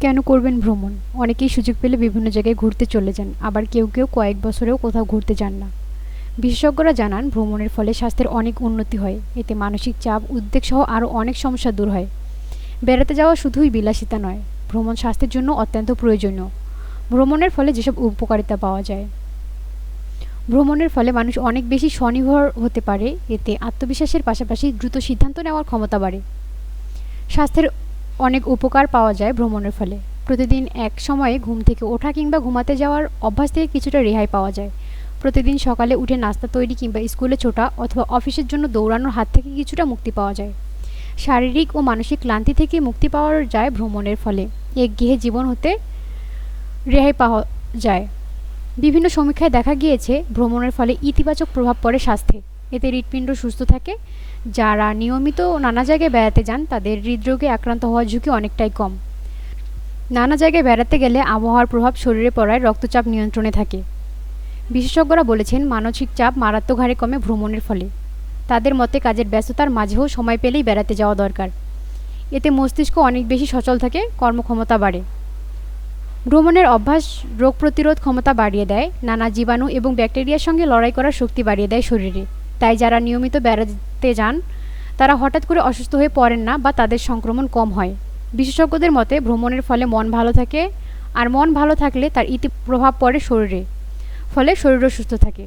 কেন করবেন ভ্রমণ? অনেকেই সুযোগ পেলে বিভিন্ন জায়গায় ঘুরতে চলে যান, আবার কেউ কেউ কয়েক বছরেও কোথাও ঘুরতে যান না। বিশেষজ্ঞরা জানান, ভ্রমণের ফলে স্বাস্থ্যের অনেক উন্নতি হয়, এতে মানসিক চাপ, উদ্বেগ সহ আরও অনেক সমস্যা দূর হয়। বেড়াতে যাওয়া শুধুই বিলাসিতা নয়, ভ্রমণ স্বাস্থ্যের জন্য অত্যন্ত প্রয়োজনীয়। ভ্রমণের ফলে যেসব উপকারিতা পাওয়া যায়। ভ্রমণের ফলে মানুষ অনেক বেশি স্বনির্ভর হতে পারে, এতে আত্মবিশ্বাসের পাশাপাশি দ্রুত সিদ্ধান্ত নেওয়ার ক্ষমতা বাড়ে। স্বাস্থ্যের অনেক উপকার পাওয়া যায় ভ্রমণের ফলে। প্রতিদিন এক সময়ে ঘুম থেকে ওঠা কিংবা ঘুমাতে যাওয়ার অভ্যাস থেকে কিছুটা রেহাই পাওয়া যায়। প্রতিদিন সকালে উঠে নাস্তা তৈরি কিংবা স্কুলে ছোটা অথবা অফিসের জন্য দৌড়ানোর হাত থেকে কিছুটা মুক্তি পাওয়া যায়। শারীরিক ও মানসিক ক্লান্তি থেকে মুক্তি পাওয়া যায় ভ্রমণের ফলে। এক একঘেয়ে জীবন হতে রেহাই পাওয়া যায়। বিভিন্ন সমীক্ষায় দেখা গিয়েছে, ভ্রমণের ফলে ইতিবাচক প্রভাব পড়ে স্বাস্থ্যে। এতে হৃৎপিণ্ড সুস্থ থাকে। যারা নিয়মিত নানা জায়গায় বেড়াতে যান, তাদের হৃদরোগে আক্রান্ত হওয়ার ঝুঁকি অনেকটাই কম। নানা জায়গায় বেড়াতে গেলে আবহাওয়ার প্রভাব শরীরে পড়ায় রক্তচাপ নিয়ন্ত্রণে থাকে। বিশেষজ্ঞরা বলেছেন, মানসিক চাপ মারাত্মক হারে কমে ভ্রমণের ফলে। তাদের মতে, কাজের ব্যস্ততার মাঝেও সময় পেলেই বেড়াতে যাওয়া দরকার। এতে মস্তিষ্ক অনেক বেশি সচল থাকে, কর্মক্ষমতা বাড়ে। ভ্রমণের অভ্যাস রোগ প্রতিরোধ ক্ষমতা বাড়িয়ে দেয়, নানা জীবাণু এবং ব্যাকটেরিয়ার সঙ্গে লড়াই করার শক্তি বাড়িয়ে দেয় শরীরে। তাই যারা নিয়মিত বেড়াতে যান, তারা হঠাৎ করে অসুস্থ হয়ে পড়েন না বা তাদের সংক্রমণ কম হয়। বিশেষজ্ঞদের মতে, ভ্রমণের ফলে মন ভালো থাকে, আর মন ভালো থাকলে তার ইতি প্রভাব পড়ে শরীরে, ফলে শরীরও সুস্থ থাকে।